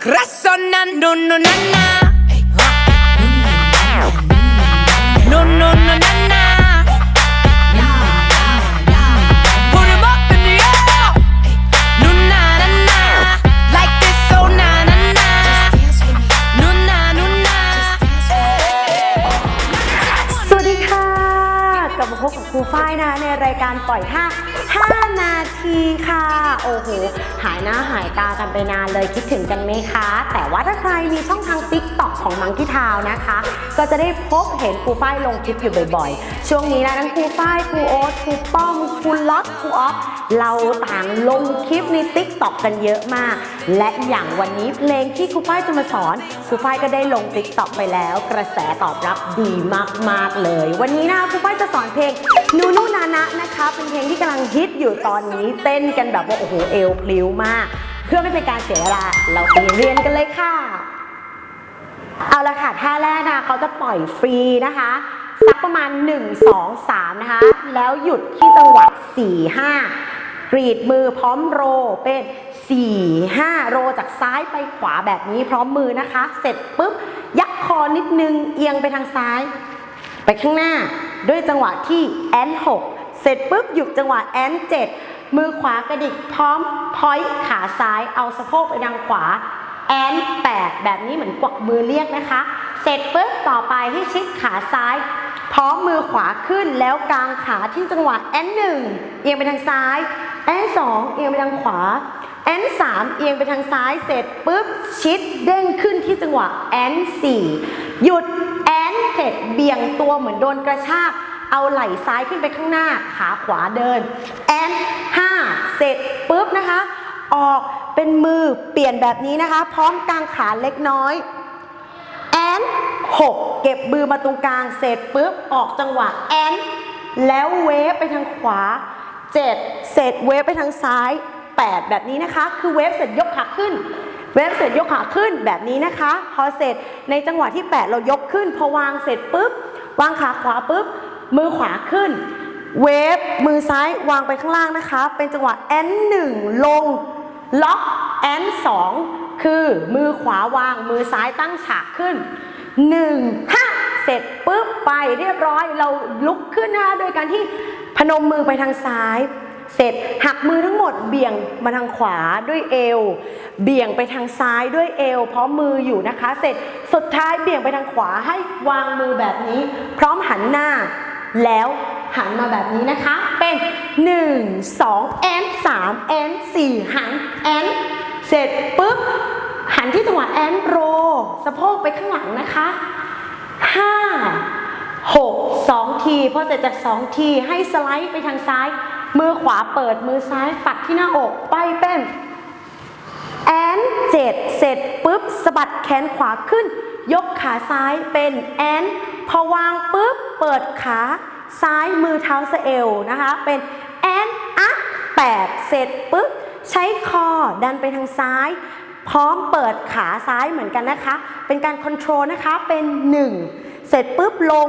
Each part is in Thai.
Grasso na no no na na. No no no na na. Put 'em up in the air. No na na na. Like this, oh na na na. No na no na. สวัสดีค่ะ กลับมาพบกับครูฝ้ายนะคะในรายการปล่อยท่า5นาทีค่ะ โอ้โหหายหน้าหายตากันไปนานเลยคิดถึงกันไหมคะ แต่ว่าถ้าใครมีช่องทาง t ิ k t o k ของมังคีทาวนะคะ ก็จะได้พบเห็นครูฝ้ายลงคลิปอยู่บ่อยๆ ช่วงนี้นะทั้งครูฝ้ายครูโอ๊ตครูป้อมครูล็อตครูออฟเราต่างลงคลิปใน t ิ k t o k กันเยอะมาก และอย่างวันนี้เพลงที่ครูฝ้ายจะมาสอนครูฝ้ายก็ได้ลง t ิ k t o k ไปแล้ว กระแสตอบรับดีมากๆเลย วันนี้นะครูฝ้ายจะสอนเพลงนูนูนานะนะคะ เป็นเพลงที่กำลังฮิตอยู่ตอนนี้เต้นกันแบบว่าโอ้โหเอวพลิ้วมาก เพื่อไม่เป็นการเสียเวลา เราไปเรียนกันเลยค่ะ เอาละค่ะท่าแรกนะเขาจะปล่อยฟรีนะคะสักประมาณ 1 2 3 นะคะ แล้วหยุดที่จังหวะ4 5 กรีดมือพร้อมโรเป็น 4 5 โรจากซ้ายไปขวาแบบนี้พร้อมมือนะคะ เสร็จปุ๊บ ยักคอนิดนึง เอียงไปทางซ้าย ไปข้างหน้า ด้วยจังหวะที่แอน6เสร็จปุ๊บหยุดจังหวะแอน7 มือขวากระดิกพร้อมพอยต์ขาซ้ายเอาสะโพกไปทางขวาแอน8แบบนี้เหมือนกวักมือเรียกนะคะ เสร็จปุ๊บต่อไปให้ชิดขาซ้าย พร้อมมือขวาขึ้นแล้วกางขาที่จังหวะแอน1เอียงไปทางซ้ายแอน2เอียงไปทางขวาแอน3เอียงไปทางซ้ายเสร็จปุ๊บชิดเด้งขึ้นที่จังหวะแอน4หยุดแอนเสร็จเบี่ยงตัวเหมือนโดนกระชาก เอาไหล่ซ้ายขึ้นไปข้างหน้า ขาขวาเดินแอน5เสร็จปุ๊บนะคะ ออกเป็นมือเปลี่ยนแบบนี้นะคะ พร้อมกางขาเล็กน้อยแอน6เก็บมือมาตรงกลางเสร็จปุ๊บออกจังหวะแอนแล้วเวฟไปทางขวา7เสร็จเวฟไปทางซ้าย8แบบนี้นะคะ คือเวฟเสร็จยกขาขึ้นเวฟเสร็จยกขาขึ้นแบบนี้นะคะ พอเสร็จในจังหวะที่ 8 เรายกขึ้น พอวางเสร็จปุ๊บ วางขาขวาปุ๊บ มือขวาขึ้น เวฟมือซ้ายวางไปข้างล่างนะคะ เป็นจังหวะแอนหนึ่งลง ล็อกแอนสองคือมือขวาวางมือซ้ายตั้งฉากขึ้นหนึ่งห้าเสร็จปุ๊บไปเรียบร้อยเราลุกขึ้นนะคะโดยการที่พนมมือไปทางซ้าย เสร็จหักมือทั้งหมดเบี่ยงมาทางขวาด้วยเอว เบี่ยงไปทางซ้ายด้วยเอว พร้อมมืออยู่นะคะ เสร็จสุดท้ายเบี่ยงไปทางขวาให้วางมือแบบนี้ พร้อมหันหน้า แล้วหันมาแบบนี้นะคะ เป็น 1 2แอน3แอน4หันแอนเสร็จปุ๊บ หันที่จังหวะแอนโรสะโพกไปข้างหลังนะคะ 5 6 2 ทีพอเสร็จจาก 2 ทีให้สไลด์ไปทางซ้าย มือขวาเปิดมือซ้ายปัดที่หน้าอกไปเป็นแอนเจ็ดเสร็จปุ๊บสะบัดแขนขวาขึ้น ยกขาซ้ายเป็นแอนพอวางปุ๊บ เปิดขาซ้ายมือเท้าสะเอวนะคะ เป็นแอนอัพแปดเสร็จปุ๊บ ใช้คอดันไปทางซ้าย พร้อมเปิดขาซ้ายเหมือนกันนะคะ เป็นการคอนโทรลนะคะเป็น 1 เสร็จปุ๊บลง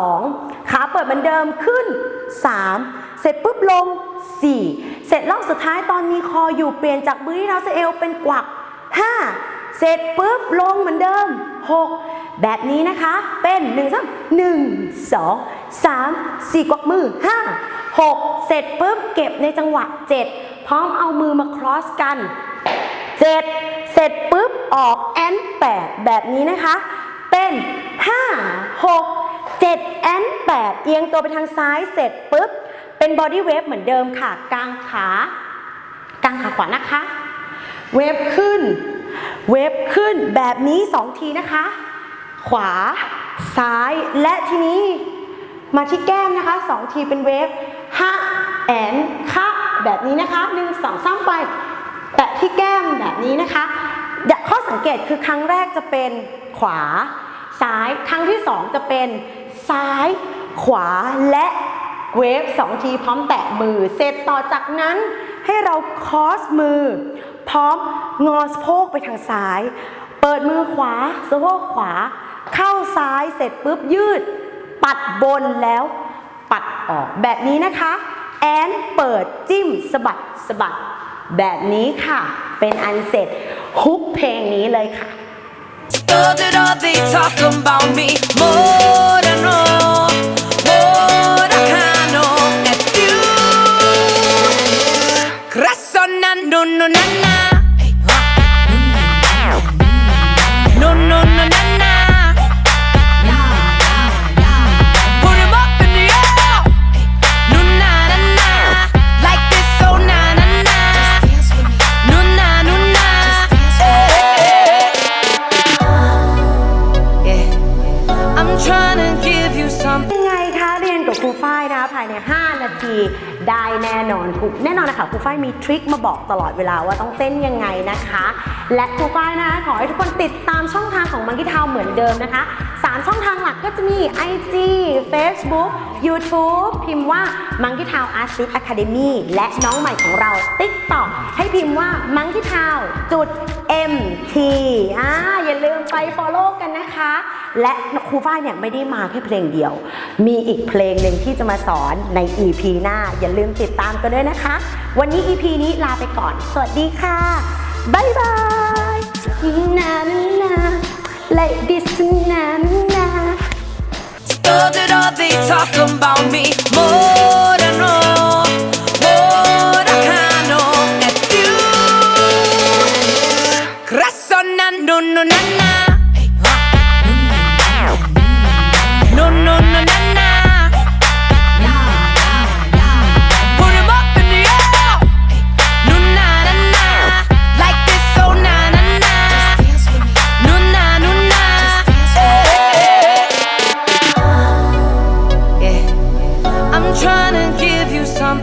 2 ขาเปิดเหมือนเดิมขึ้น 3 เสร็จปุ๊บลง 4 เสร็จรอบสุดท้ายตอนมีคออยู่เปลี่ยนจากมือที่เท้าสะเอวเป็นกวัก 5 เสร็จปุ๊บลงเหมือนเดิม 6 แบบนี้นะคะ เป็น1 3 1 2 3 4กวักมือ 5 6 เสร็จปุ๊บเก็บในจังหวะ 7 พร้อมเอามือมาครอสกัน 7 เสร็จปุ๊บออกแอน8แบบนี้นะคะ เป็น 5 6 7แอน8เอียงตัวไปทางซ้ายเสร็จปุ๊บ เป็นบอดี้เวฟเหมือนเดิมค่ะ กลางขากลางขาขวานะคะ เวฟขึ้น เวฟขึ้นแบบนี้ 2 ทีนะคะ ขวา ซ้าย และทีนี้มาที่แก้มนะคะ2ทีเป็นเวฟห้าแอนค่ะแบบนี้นะคะหนึ่งสองสามไป แตะที่แก้มแบบนี้นะคะข้อสังเกตคือครั้งแรกจะเป็นขวา ซ้ายครั้งที่สองจะเป็นซ้าย ขวาและเวฟสองทีพร้อมแตะมือ เสร็จต่อจากนั้นให้เราคอสมือ พร้อมงอสะโพกไปทางซ้าย เปิดมือขวาสะโพกขวา เข้าซ้ายเสร็จปุ๊บยืด ปัดบนแล้วปัดออกแบบนี้นะคะ แอนเปิดจิ้มสะบัดสะบัดแบบนี้ค่ะ เป็นอันเสร็จฮุกเพลงนี้เลยค่ะ Know that all they นกับครูฝ้ายนะคะภายใน 5 นาทีได้แน่นอนครูแน่นอนนะคะครูฝ้ายมีทริคมาบอกตลอดเวลาว่าต้องเต้นยังไงนะคะ และครูฝ้ายนะคะขอให้ทุกคนติดตามช่องทางของมังกี้ทาวเหมือนเดิมนะคะ 3 ช่องทางหลักก็จะมี IG Facebook YouTube พิมพ์ว่า Monkey Town Artist Academy และน้องใหม่ของเรา TikTok ให้พิมพ์ว่า Monkey Town จุด MT อ่าอย่าลืมไป follow กันนะคะ และครูฝ้ายเนี่ยไม่ได้มาแค่เพลงเดียว มีอีกเพลงหนึ่งที่จะมาสอนใน EP หน้า อย่าลืมติดตามกันด้วยนะคะ วันนี้ EP นี้ลาไปก่อน สวัสดีค่ะ บ๊ายบายนานา like this นานา Know that all they talk about me more no.